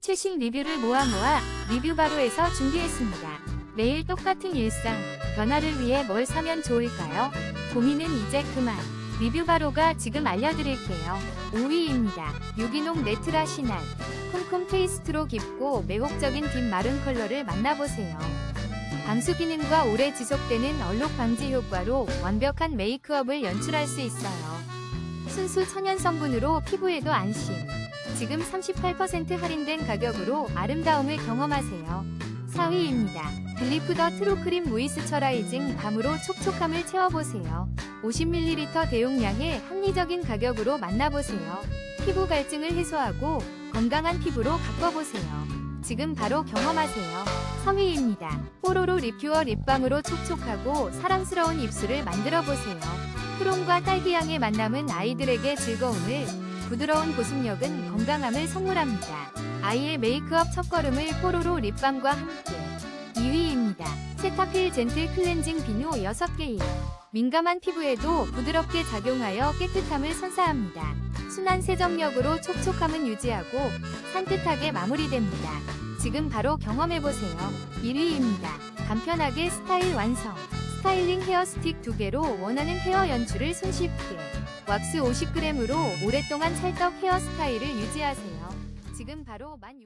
최신 리뷰를 모아 모아 리뷰 바로에서 준비했습니다. 매일 똑같은 일상, 변화를 위해 뭘 사면 좋을까요? 고민은 이제 그만. 리뷰 바로가 지금 알려드릴게요. 5위입니다. 유기농 네트라 시날. 쿰쿰 테이스트로 깊고 매혹적인 딥 마른 컬러를 만나보세요. 방수 기능과 오래 지속되는 얼룩 방지 효과로 완벽한 메이크업을 연출할 수 있어요. 순수 천연 성분으로 피부에도 안심. 지금 38% 할인된 가격으로 아름다움을 경험하세요. 4위입니다. 글리프 더 트루크림 모이스처라이징 밤으로 촉촉함을 채워보세요. 50ml 대용량의 합리적인 가격으로 만나보세요. 피부 갈증을 해소하고 건강한 피부로 바꿔보세요. 지금 바로 경험하세요. 3위입니다. 뽀로로 립큐어 립밤으로 촉촉하고 사랑스러운 입술을 만들어보세요. 크롬과 딸기향의 만남은 아이들에게 즐거움을, 부드러운 보습력은 건강함을 선물합니다. 아이의 메이크업 첫걸음을 뽀로로 립밤과 함께. 2위입니다. 세타필 젠틀 클렌징 비누 6개입. 민감한 피부에도 부드럽게 작용하여 깨끗함을 선사합니다. 순한 세정력으로 촉촉함은 유지하고 산뜻하게 마무리됩니다. 지금 바로 경험해보세요. 1위입니다. 간편하게 스타일 완성. 스타일링 헤어 스틱 2개로 원하는 헤어 연출을 손쉽게. 왁스 50g으로 오랫동안 찰떡 헤어 스타일을 유지하세요. 지금 바로 16,000